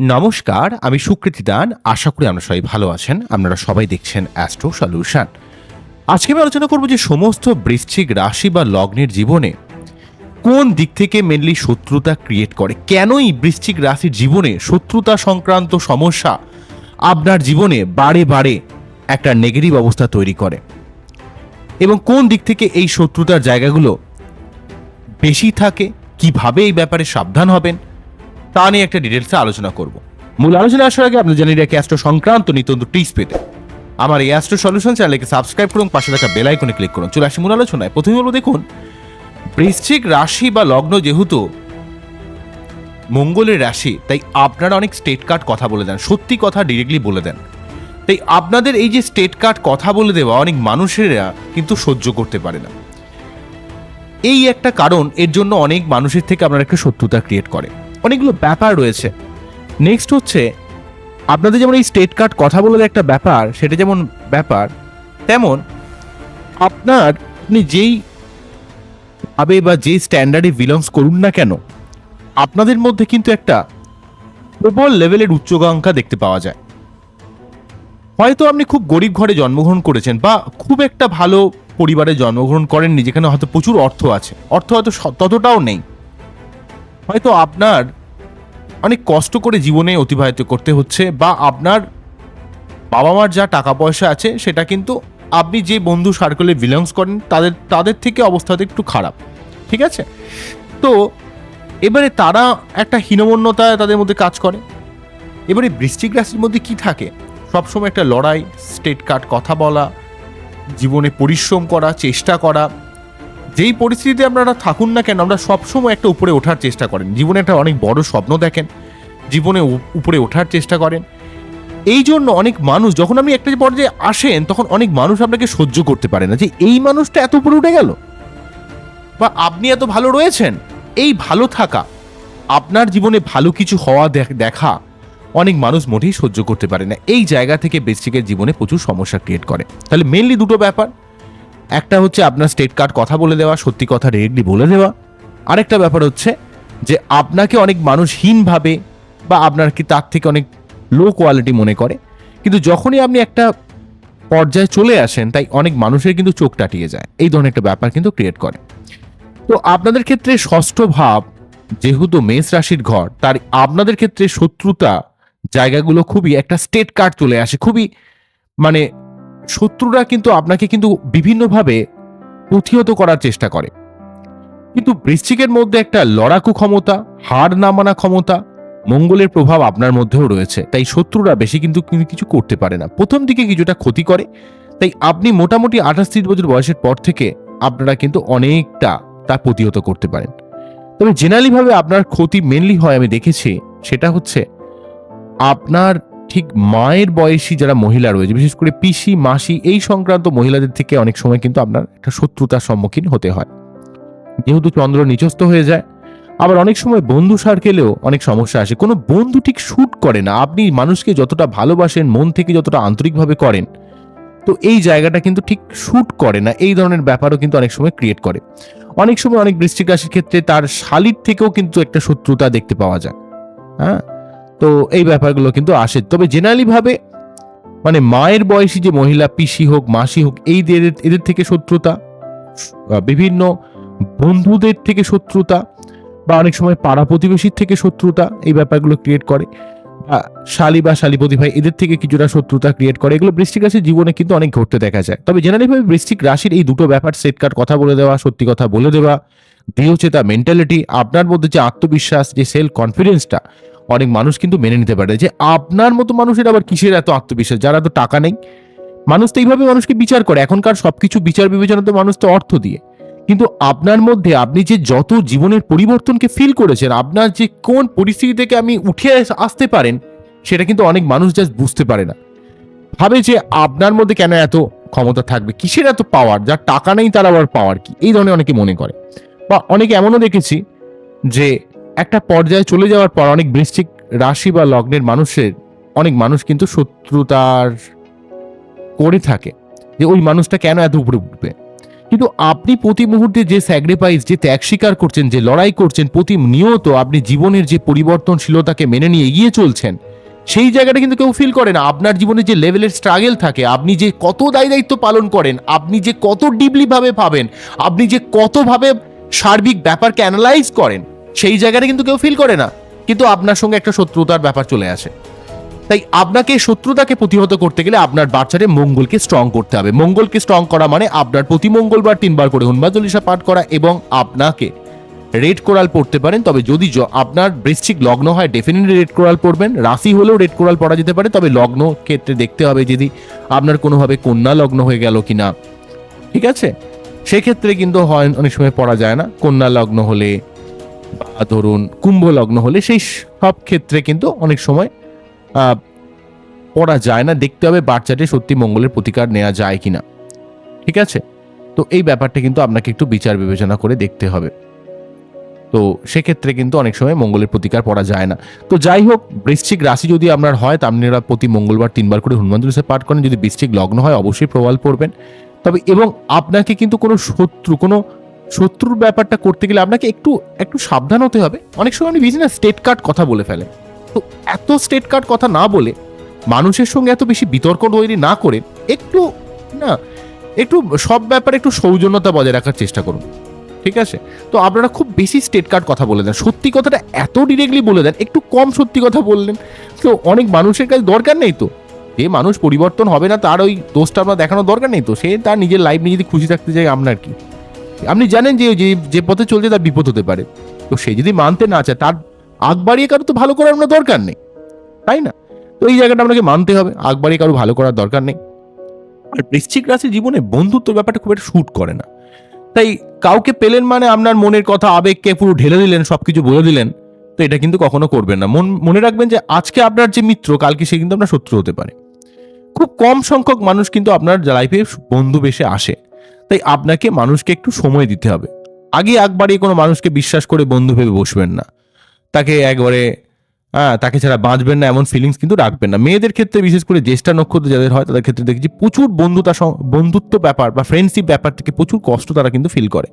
নমস্কার, আমি সুকৃতি দান। আশা করি আপনারা সবাই ভালো আছেন। আপনারা সবাই দেখছেন অ্যাস্ট্রো সলিউশন আজকে আমি আলোচনা করব যে সমস্ত বৃশ্চিক রাশি বা লগ্নের জীবনে কোন দিক থেকে মেনলি শত্রুতা ক্রিয়েট করে? কেনই বৃশ্চিক রাশির জীবনে শত্রুতা সংক্রান্ত সমস্যা আপনার জীবনে বারে বারে একটা নেগেটিভ অবস্থা তৈরি করে? এবং কোন দিক থেকে এই শত্রুতার জায়গাগুলো বেশি থাকে, কীভাবে এই ব্যাপারে সাবধান হবেন, তা নিয়ে একটা ডিটেলসে আলোচনা করব। মূল আলোচনা আসার আগে আপনি জানিয়ে রাখি অ্যাস্ট্রো সংক্রান্ত নিতন্ত টিপস পেতে। আমার এই অ্যাস্ট্রো সলিউশন চ্যানেলকে সাবস্ক্রাইব করুন, পাশে থাকা বেল আইকনে ক্লিক করুন। চলে আসি মূল আলোচনায়। প্রথমে বলব, দেখুন, বৃশ্চিক রাশি বা লগ্ন যেহেতু মঙ্গলের রাশি, তাই আপনারা অনেক স্টেট কার্ড কথা বলে দেন। সত্যি কথা ডিরেক্টলি বলে দেন। তাই আপনাদের এই যে স্টেট কার্ড কথা বলে দেওয়া অনেক মানুষেরা কিন্তু সহ্য করতে পারে না। এই একটা কারণ, এর জন্য অনেক মানুষের থেকে আপনারা একটা শত্রুতা ক্রিয়েট করে। অনেকগুলো ব্যাপার রয়েছে। নেক্সট হচ্ছে, আপনাদের যেমন এই স্টেট কার্ড কথা বলে একটা ব্যাপার, সেটা যেমন ব্যাপার, তেমন আপনার আপনি যেই ভাবে বা যেই স্ট্যান্ডার্ডে বিলংস করুন না কেন, আপনাদের মধ্যে কিন্তু একটা প্রবল লেভেলের উচ্চাকাঙ্ক্ষা দেখতে পাওয়া যায়। হয়তো আপনি খুব গরিব ঘরে জন্মগ্রহণ করেছেন বা খুব একটা ভালো পরিবারে জন্মগ্রহণ করেননি যেখানে হয়তো প্রচুর অর্থ আছে। অর্থ হয়তো ততটাও নেই। হয়তো আপনার অনেক কষ্ট করে জীবনে অতিবাহিত করতে হচ্ছে বা আপনার বাবা মার যা টাকা পয়সা আছে সেটা কিন্তু আপনি যে বন্ধু সার্কেলে বিলংস করেন তাদের তাদের থেকে অবস্থাতে একটু খারাপ। ঠিক আছে? তো এবারে তারা একটা হীনমন্যতা তাদের মধ্যে কাজ করে। এবারে বৃশ্চিক রাশির মধ্যে কি থাকে? সবসময় একটা লড়াই স্টেট কার্ড কথা বলা, জীবনে পরিশ্রম করা, চেষ্টা করা। যেই পরিস্থিতিতে আপনারা থাকুন না কেন, আমরা সবসময় একটা উপরে ওঠার চেষ্টা করেন। জীবনে একটা অনেক বড় স্বপ্ন দেখেন, জীবনে উপরে ওঠার চেষ্টা করেন। এই জন্য অনেক মানুষ, যখন আপনি একটা পর্যায়ে আসেন, তখন অনেক মানুষ আপনাকে সহ্য করতে পারে না যে, এই মানুষটা এত উপরে উঠে গেল? বা, আপনি এত ভালো রয়েছেন? এই ভালো থাকা, আপনার জীবনে ভালো কিছু হওয়া দেখা অনেক মানুষ মোটেই সহ্য করতে পারে না। এই জায়গা থেকে বেসিকের জীবনে প্রচুর সমস্যা ক্রিয়েট করে। তাহলে মেনলি দুটো ব্যাপার। একটা হচ্ছে আপনার স্টেট কার্ড কথা বলে দেওয়া, সত্যি কথা ডিরেক্টলি বলে দেওয়া। আরেকটা ব্যাপার হচ্ছে যে আপনাকে অনেক মানুষ হীনভাবে বা আপনার কি তার থেকে অনেক লো কোয়ালিটি মনে করে। কিন্তু যখনই আপনি একটা পর্যায়ে চলে আসেন, তাই অনেক মানুষের কিন্তু চোখ টাটিয়ে যায়। এই ধরনের একটা ব্যাপার কিন্তু ক্রিয়েট করে। তো আপনাদের ক্ষেত্রে ষষ্ঠ ভাব, যেহেতু মেষ রাশির ঘর, তার আপনাদের ক্ষেত্রে শত্রুতা জায়গাগুলো খুবই, একটা স্টেট কার্ড চলে আসে। খুবই মানে শত্রুরা কিন্তু আপনাকে কিন্তু বিভিন্নভাবে প্রতিহত করার চেষ্টা করে। কিন্তু বৃশ্চিকের মধ্যে একটা লড়াকু ক্ষমতা, হার না মানা ক্ষমতা, মঙ্গলের প্রভাব আপনার মধ্যেও রয়েছে। তাই শত্রুরা বেশি কিন্তু কিছু করতে পারে না। প্রথম দিকে কিছুটা ক্ষতি করে, তাই আপনি মোটামুটি আঠাশ তিরিশ বছর বয়সের পর থেকে আপনারা কিন্তু অনেকটা তা প্রতিহত করতে পারেন। তবে জেনারেলিভাবে আপনার ক্ষতি মেনলি হয় আমি দেখেছি, সেটা হচ্ছে আপনার ঠিক মায়ের বয়সী যারা মহিলা রয়েছে, বিশেষ করে পিসি, মাসি, এই সংক্রান্ত মহিলাদের থেকে অনেক সময় কিন্তু আপনার একটা শত্রুতার সম্মুখীন হতে হয়। যেহেতু চন্দ্র নিচস্ত হয়ে যায়, আবার অনেক সময় বন্ধু সার্কেলেও অনেক সমস্যা আসে। কোনো বন্ধু ঠিক শ্যুট করে না। আপনি মানুষকে যতটা ভালোবাসেন, মন থেকে যতটা আন্তরিকভাবে করেন, তো এই জায়গাটা কিন্তু ঠিক শ্যুট করে না। এই ধরনের ব্যাপারও কিন্তু অনেক সময় ক্রিয়েট করে। অনেক সময় অনেক বৃষ্টিক রাশির ক্ষেত্রে তার শালির থেকেও কিন্তু একটা শত্রুতা দেখতে পাওয়া যায়। হ্যাঁ? তো এই ব্যাপারগুলো কিন্তু আসে। তবে জেনারেলি ভাবে মানে মায়ের বয়সী যে মহিলা, পিসি হোক, মাসি হোক, এই এদের থেকে শত্রুতা বিভিন্ন বন্ধুদের থেকে শত্রুতা, বা অনেক সময় পাড়া প্রতিবেশীর থেকে শত্রুতা, এই ব্যাপারগুলো ক্রিয়েট করে। বা শালি বা শালিপতি ভাই, এদের থেকে কিছুটা শত্রুতা ক্রিয়েট করে। এগুলো বৃষ্টিক রাশির জীবনে কিন্তু অনেক ঘটতে দেখা যায়। তবে জেনারেলি ভাবে বৃষ্টিক রাশির এই দুটো ব্যাপার সেট কার্ড কথা বলে দেওয়া, সত্যি কথা বলে দেওয়া দৃঢ়চেতা মেন্টালিটি আপনার মধ্যে যে আত্মবিশ্বাস, যে সেলফ কনফিডেন্সটা অনেক মানুষ কিন্তু মেনে নিতে পারে যে আপনার মতো মানুষের আবার কিসের এত আত্মবিশ্বাস? যারা তো টাকা নেই। মানুষ তো এইভাবে মানুষকে বিচার করে। এখনকার সবকিছু বিচার বিবেচনা তো মানুষ তো অর্থ দিয়ে। কিন্তু আপনার মধ্যে আপনি যে যত জীবনের পরিবর্তনকে ফিল করেছেন, আপনার যে কোন পরিস্থিতি থেকে আমি উঠে আসতে পারেন, সেটা কিন্তু অনেক মানুষ জাস্ট বুঝতে পারে না। ভাবে যে আপনার মধ্যে কেন এত ক্ষমতা থাকবে? কিসের এত পাওয়ার যার টাকা নেই তার আবার পাওয়ার কি? এই ধরনের অনেকে মনে করে। বা অনেকে এমনও দেখেছি যে একটা পর্যায়ে চলে যাওয়ার পর অনেক বৃশ্চিক রাশি বা লগ্নের মানুষের, অনেক মানুষ কিন্তু শত্রুতার করে থাকে যে ওই মানুষটা কেন এত উপরে উঠবে। কিন্তু আপনি প্রতি মুহূর্তে যে স্যাক্রিফাইস যে ত্যাগ স্বীকার করছেন, যে লড়াই করছেন, প্রতি নিয়ত আপনি জীবনের যে পরিবর্তনশীলতাকে মেনে নিয়ে এগিয়ে চলছেন, সেই জায়গাটা কিন্তু কেউ ফিল করে না। আপনার জীবনে যে লেভেলের স্ট্রাগল থাকে, আপনি যে কত দায় দায়িত্ব পালন করেন, আপনি যে কত ডিপলি ভাবে ভাবেন, আপনি যে কতভাবে সার্বিক ব্যাপারকে অ্যানালাইজ করেন সেই জায়গাটা কিন্তু কেউ ফিল করে না। কিন্তু আপনার সঙ্গে একটা শত্রুতার ব্যাপার চলে আসে। তাই আপনাকে শত্রুতাকে প্রতিহত করতে গেলে আপনার বাচ্চারে মঙ্গলকে স্ট্রং করতে হবে। মঙ্গলকে স্ট্রং করা মানে আপনার প্রতি মঙ্গলবার তিনবার করে হনুমান চল্লিশা পাঠ করা এবং আপনাকে রেড কোরাল পড়তে পারেন। তবে যদি আপনার বৃশ্চিক লগ্ন হয় ডেফিনেটলি রেড কোরাল পড়বেন। রাশি হলেও রেড কোরাল পড়া যেতে পারে। তবে লগ্ন ক্ষেত্রে দেখতে হবে যদি আপনার কোনোভাবে কন্যা লগ্ন হয়ে গেল কি না ঠিক আছে? সেক্ষেত্রে কিন্তু হয় অনেক সময় পড়া যায় না। কন্যা লগ্ন হলে ধরুন কুম্ভ লগ্ন হলে সেই সব ক্ষেত্রে কিন্তু অনেক সময় পড়া যায় না। দেখতে হবে বাচ্চাটি সত্যি মঙ্গলের প্রতিকার নেওয়া যায় কি না ঠিক আছে? তো এই ব্যাপারটা কিন্তু আপনাকে একটু বিচার বিবেচনা করে দেখতে হবে। তো সেক্ষেত্রে কিন্তু অনেক সময় মঙ্গলের প্রতিকার পড়া যায় না। তো যাই হোক, বৃশ্চিক রাশি যদি আপনার হয় তা আপনারা প্রতি মঙ্গলবার তিনবার করে হনুমান চল্লিশা পাঠ করেন। যদি বৃশ্চিক লগ্ন হয়, অবশ্যই প্রবাল পড়বেন। তবে এবং আপনাকে কিন্তু কোনো শত্রু, কোনো শত্রুর ব্যাপারটা করতে গেলে আপনাকে একটু একটু সাবধান হতে হবে। অনেক সময় আপনি বিজনেস স্টেট কার্ড কথা বলে ফেলেন। তো এত স্টেট কার্ড কথা না বলে মানুষের সঙ্গে এত বেশি বিতর্ক তৈরি না করে একটু, না, একটু সব ব্যাপারে একটু সৌজন্যতা বজায় রাখার চেষ্টা করুন। ঠিক আছে? তো আপনারা খুব বেশি স্টেট কার্ড কথা বলে দেন। সত্যি কথাটা এত ডিরেক্টলি বলে দেন, একটু কম সত্যি কথা বললেন। তো অনেক মানুষের কাছে দরকার নেই তো। যে মানুষ পরিবর্তন হবে না, তার ওই দোষটা আপনার দেখানোর দরকার নেই তো। সে তার নিজের লাইফ নিয়ে যদি খুশি থাকতে চায় আপনার কি। আপনি জানেন যে যে পথে চলছে তার বিপদ হতে পারে। তো সে যদি মানতে না চায়, তার আগ বাড়িয়ে কারও তো ভালো করার দরকার নেই। তাই না? তো এই জায়গাটা আপনাকে মানতে হবে। আগ বাড়িয়ে কারও ভালো করার দরকার নেই। আর বৃশ্চিক রাশি জীবনে বন্ধুত্ব ব্যাপারটা খুব একটা শ্যুট করে না। তাই কাউকে পেলেন মানে আপনার মনের কথা, আবেগকে পুরো ঢেলে দিলেন সব কিছু বলে দিলেন, তো এটা কিন্তু কখনো করবেন না। মন, মনে রাখবেন যে আজকে আপনার যে মিত্র, কালকে সে কিন্তু আপনার শত্রু হতে পারে। খুব কম সংখ্যক মানুষ কিন্তু আপনার লাইফে বন্ধু বেশে আসে। তাই আপনাকে মানুষকে একটু সময় দিতে হবে। আগে বাড়িয়ে কোনো মানুষকে বিশ্বাস করে বন্ধু ভেবে বসবেন না। তাকে একবারে হ্যাঁ তাকে ছাড়া বাঁচবেন না এমন ফিলিংস কিন্তু রাখবেন না। মেয়েদের ক্ষেত্রে বিশেষ করে জ্যেষ্ঠা নক্ষত্র যাদের হয়, তাদের ক্ষেত্রে দেখছি প্রচুর বন্ধুতা বন্ধুত্ব ব্যাপার বা ফ্রেন্ডশিপ ব্যাপার থেকে প্রচুর কষ্ট তারা কিন্তু ফিল করে।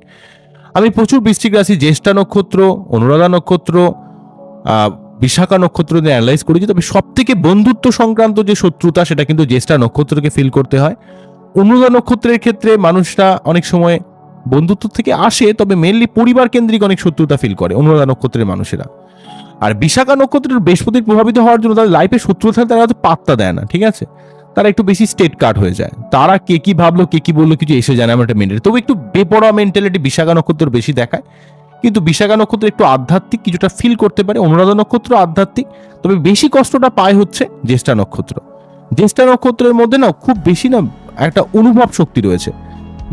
আমি প্রচুর বৃশ্চিক রাশি, জ্যেষ্ঠা নক্ষত্র, অনুরাধা নক্ষত্র বিশাখা নক্ষত্র দিয়ে অ্যানালাইজ করেছি। তবে সব থেকে বন্ধুত্ব সংক্রান্ত যে শত্রুতা, সেটা কিন্তু জ্যেষ্ঠা নক্ষত্রকে ফিল করতে হয়। অনুরাধা নক্ষত্রের ক্ষেত্রে মানুষরা অনেক সময় বন্ধুত্ব থেকে আসে, তবে মেনলি পরিবার কেন্দ্রিক অনেক শত্রুতা ফিল করে অনুরাধা নক্ষত্রের মানুষেরা। আর বিশাখা নক্ষত্রের বৃহস্পতির প্রভাবিত হওয়ার জন্য তাদের লাইফে শত্রুতা তারা হয়তো পাত্তা দেয় না, ঠিক আছে? তারা একটু বেশি স্টেট কার্ড হয়ে যায়। তারা কে কি ভাবলো, কে কি বলল, কিছু এসে যায় আমার একটা মেন্টালি তবে একটু বেপরোয়া মেন্টালিটি বিশাখা নক্ষত্র বেশি দেখায়। কিন্তু বিশাখা নক্ষত্র একটু আধ্যাত্মিক, কিছুটা ফিল করতে পারে। অনুরাধা নক্ষত্র আধ্যাত্মিক, তবে বেশি কষ্টটা পায় হচ্ছে জ্যেষ্ঠা নক্ষত্র। জ্যেষ্ঠা নক্ষত্রের মধ্যে না, খুব বেশি না একটা অনুভব শক্তি রয়েছে।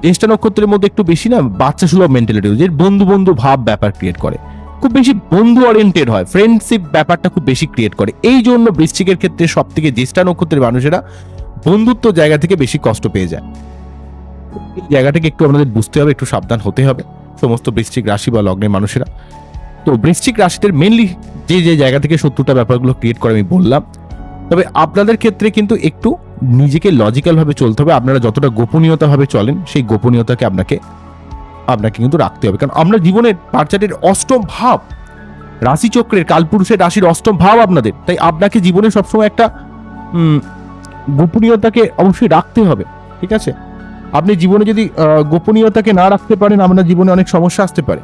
জ্যেষ্ঠা নক্ষত্রের মধ্যে একটু বেশি না, বাচ্চা সুলভ মেন্টালিটি যে বন্ধু বন্ধু ভাব ব্যাপার ক্রিয়েট করে। খুব বেশি বন্ধু ওরিয়েন্টেড হয় ফ্রেন্ডশিপ ব্যাপারটা খুব বেশি ক্রিয়েট করে। এই জন্য বৃশ্চিকের ক্ষেত্রে সব থেকে জ্যেষ্ঠা নক্ষত্রের মানুষেরা বন্ধুত্ব জায়গা থেকে বেশি কষ্ট পেয়ে যায়। এই জায়গাটাকে একটু আপনাদের বুঝতে হবে, একটু সাবধান হতে হবে সমস্ত বৃশ্চিক রাশি বা লগ্নের মানুষেরা। তো বৃশ্চিক রাশিদের মেনলি যে যে জায়গা থেকে শত্রুতা ব্যাপারগুলো ক্রিয়েট করে আমি বললাম তবে আপনাদের ক্ষেত্রে কিন্তু একটু নিজেকে লজিক্যালভাবে চলতে হবে। আপনারা যতটা গোপনীয়তা ভাবে চলেন, সেই গোপনীয়তাকে আপনাকে আপনাকে কিন্তু রাখতে হবে। কারণ আমরা জীবনের বাচ্চাদের অষ্টম ভাব, রাশিচক্রের কালপুরুষের রাশির অষ্টম ভাব আপনাদের। তাই আপনাকে জীবনে সবসময় একটা গোপনীয়তাকে অবশ্যই রাখতে হবে। ঠিক আছে? আপনি জীবনে যদি গোপনীয়তাকে না রাখতে পারেন, আপনার জীবনে অনেক সমস্যা আসতে পারে।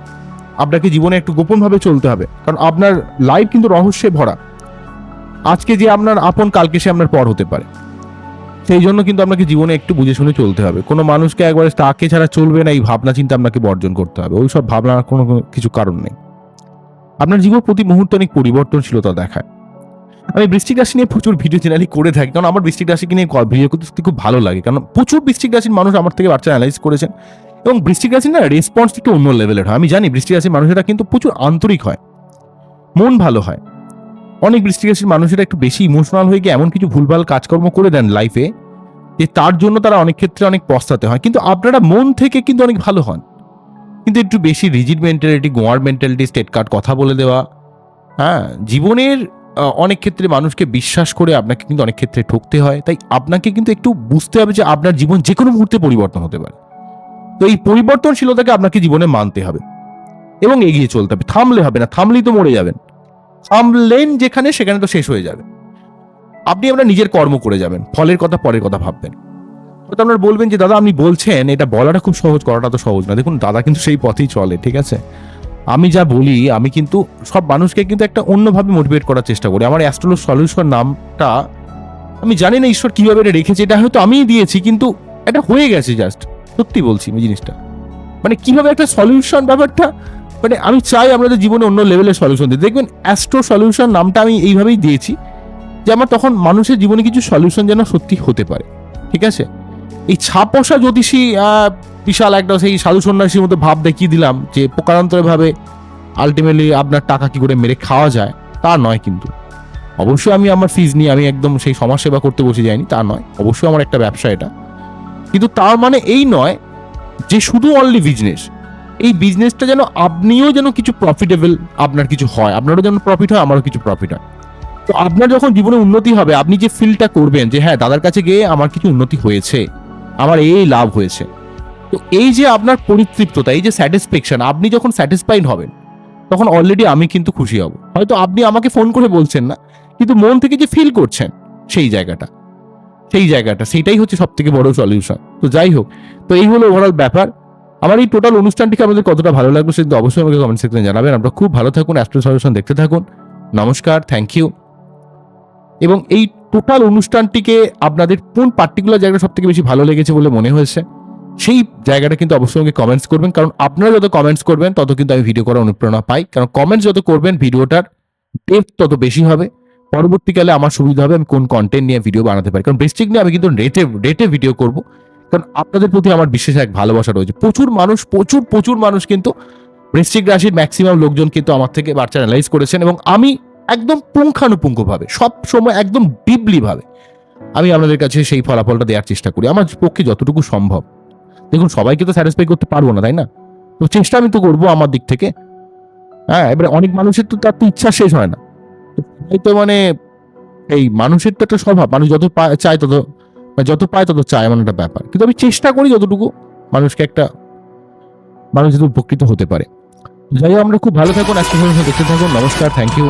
আপনাকে জীবনে একটু গোপনভাবে চলতে হবে। কারণ আপনার লাইফ কিন্তু রহস্যে ভরা। আজকে যে আপনার আপন, কালকে সে আপনার পর হতে পারে। সেই জন্য কিন্তু আপনাকে জীবনে একটু বুঝে শুনে চলতে হবে। কোনো মানুষকে একবারে তাকে ছাড়া চলবে না, এই ভাবনা চিন্তা আপনাকে বর্জন করতে হবে। ওই সব ভাবনার কোনো কিছু কারণ নেই। আপনার জীবন প্রতি মুহূর্তে অনেক পরিবর্তনশীলতা দেখায়। আমি বৃষ্টিক রাশি নিয়ে প্রচুর ভিডিও চ্যানেলই করে থাকি, কারণ আমার বৃষ্টিক রাশিকে নিয়ে ভিডিও করতে খুব ভালো লাগে। কারণ প্রচুর বৃষ্টিক রাশির মানুষ আমার থেকে বাচ্চা অ্যানালাইজ করেছেন এবং বৃষ্টিক রাশি না রেসপন্স একটু অন্য লেভেলের হয়। আমি জানি বৃষ্টিক রাশির মানুষেরা কিন্তু প্রচুর আন্তরিক হয়। মন ভালো হয়। অনেক বৃষ্টিক রাশির মানুষেরা একটু বেশি ইমোশনাল হয়ে গিয়ে এমন কিছু ভুলভাল কাজকর্ম করে দেন লাইফে যে তার জন্য তারা অনেক ক্ষেত্রে অনেক পস্তাতে হয়। কিন্তু আপনারা মন থেকে কিন্তু অনেক ভালো হন। কিন্তু একটু বেশি রিজিড মেন্টালিটি গোয়ার মেন্টালিটি স্টেট কার্ড কথা বলে দেওয়া হ্যাঁ জীবনের অনেক ক্ষেত্রে মানুষকে বিশ্বাস করে আপনাকে কিন্তু অনেক ক্ষেত্রে ঠকতে হয়। তাই আপনাকে কিন্তু একটু বুঝতে হবে যে আপনার জীবন যে কোনো মুহূর্তে পরিবর্তন হতে পারে। তো এই পরিবর্তনশীলতাকে আপনাকে জীবনে মানতে হবে এবং এগিয়ে চলতে হবে। থামলে হবে না, থামলেই তো মরে যাবেন। থামলেন যেখানে, সেখানে তো শেষ হয়ে যাবে। আপনি আপনার নিজের কর্ম করে যাবেন। ফলের কথা, পরের কথা ভাববেন। হয়তো আপনার বলবেন যে, দাদা, আপনি বলছেন, এটা বলাটা খুব সহজ, করাটা তো সহজ না। দেখুন, দাদা কিন্তু সেই পথেই চলে, ঠিক আছে? আমি যা বলি, আমি কিন্তু সব মানুষকে কিন্তু একটা অন্যভাবে মোটিভেট করার চেষ্টা করি। আমার অ্যাস্ট্রোলো সলিউশন নামটা, আমি জানি না ঈশ্বর কীভাবে এটা রেখেছে, এটা হয়তো আমিই দিয়েছি, কিন্তু এটা হয়ে গেছে জাস্ট সত্যি বলছি আমি জিনিসটা। মানে কীভাবে একটা সলিউশন ব্যাপারটা মানে আমি চাই আপনাদের জীবনে অন্য লেভেলের সলিউশন দিতে। দেখবেন অ্যাস্ট্রো সলিউশন নামটা আমি এইভাবেই দিয়েছি যে আমার তখন মানুষের জীবনে কিছু সলিউশন যেন সত্যি হতে পারে। ঠিক আছে? এই ছাপোষা জ্যোতিষী বিশাল একটা সেই সাধু সন্ন্যাসীর মতো ভাব দেখিয়ে দিলাম যে ভাবে আলটিমেটলি আপনার টাকা কি করে মেরে খাওয়া যায়, তা নয় কিন্তু। অবশ্যই আমি আমার ফিজ নিয়ে আমি একদম সেই সমাজ সেবা করতে বসে যাইনি, তা নয়। অবশ্যই আমার একটা ব্যবসা এটা। কিন্তু তার মানে এই নয় যে শুধু অনলি বিজনেস এই বিজনেসটা যেন আপনিও যেন কিছু প্রফিটেবল আপনার কিছু হয়, আপনারও যেন প্রফিট হয়, আমারও কিছু প্রফিট হয়। তো আপনার যখন জীবনে উন্নতি হবে, আপনি যে ফিলটা করবেন যে হ্যাঁ দাদার কাছে গিয়ে আমার কিছু উন্নতি হয়েছে, আমার এই লাভ হয়েছে। তো এই যে আপনার পরিতৃপ্ততা, এই যে স্যাটিসফ্যাকশন আপনি যখন স্যাটিসফাইড হবেন, তখন অলরেডি আমি কিন্তু খুশি হব। হয়তো আপনি আমাকে ফোন করে বলছেন না, কিন্তু মন থেকে যে ফিল করছেন, সেই জায়গাটা। সেই জায়গাটা সেটাই হচ্ছে সব থেকে বড় সলিউশন তো যাই হোক, তো এই হলো ওভারঅল ব্যাপার। আমার এই টোটাল অনুষ্ঠানটিকে আমাদের কতটা ভালো লাগবে সেটা অবশ্যই আমাকে কমেন্ট সেকশনে জানাবেন। আপনারা খুব ভালো থাকুন অ্যাস্ট্রো সলিউশন দেখতে থাকুন। নমস্কার থ্যাংক ইউ এবং এই টোটাল অনুষ্ঠানটিকে আপনাদের কোন পার্টিকুলার জায়গাটা সব থেকে বেশি ভালো লেগেছে বলে মনে হয়েছে, সেই জায়গাটা কিন্তু অবশ্যই আমাকে কমেন্টস করবেন। কারণ আপনারা যত কমেন্টস করবেন, তত কিন্তু আমি ভিডিও করার অনুপ্রেরণা পাই। কারণ কমেন্টস যত করবেন, ভিডিওটার ডেপথ তত বেশি হবে। পরবর্তীকালে আমার সুবিধা হবে আমি কোন কন্টেন্ট নিয়ে ভিডিও বানাতে পারি। কারণ বেস্টিক নিয়ে আমি কিন্তু রেটে রেটে ভিডিও করব। কারণ আপনাদের প্রতি আমার বিশেষ এক ভালোবাসা রয়েছে। প্রচুর মানুষ, প্রচুর প্রচুর মানুষ কিন্তু বৃশ্চিক রাশির ম্যাক্সিমাম লোকজন কিন্তু আমার থেকে বাচ্চা অ্যানালাইজ করেছেন এবং আমি একদম পুঙ্খানুপুঙ্খভাবে, সব সময় একদম ডিপলি ভাবে আমি আপনাদের কাছে সেই ফলাফলটা দেওয়ার চেষ্টা করি। আমার পক্ষে যতটুকু সম্ভব। দেখুন, সবাইকে তো স্যাটিসফাই করতে পারব না, তাই না? তো চেষ্টা আমি তো করব আমার দিক থেকে। হ্যাঁ এবারে অনেক মানুষের তো তার তো ইচ্ছা শেষ হয় না। তো মানে এই মানুষের তো একটা স্বভাব, মানুষ যত চায় তত মানে যত পায় তত চায় এমন একটা ব্যাপার। কিন্তু আমি চেষ্টা করি যতটুকু মানুষকে একটা মানুষ যদি উপকৃত হতে পারে। যাই হোক, আমরা খুব ভালো থাকুন আজকে দেখতে থাকুন নমস্কার থ্যাংক ইউ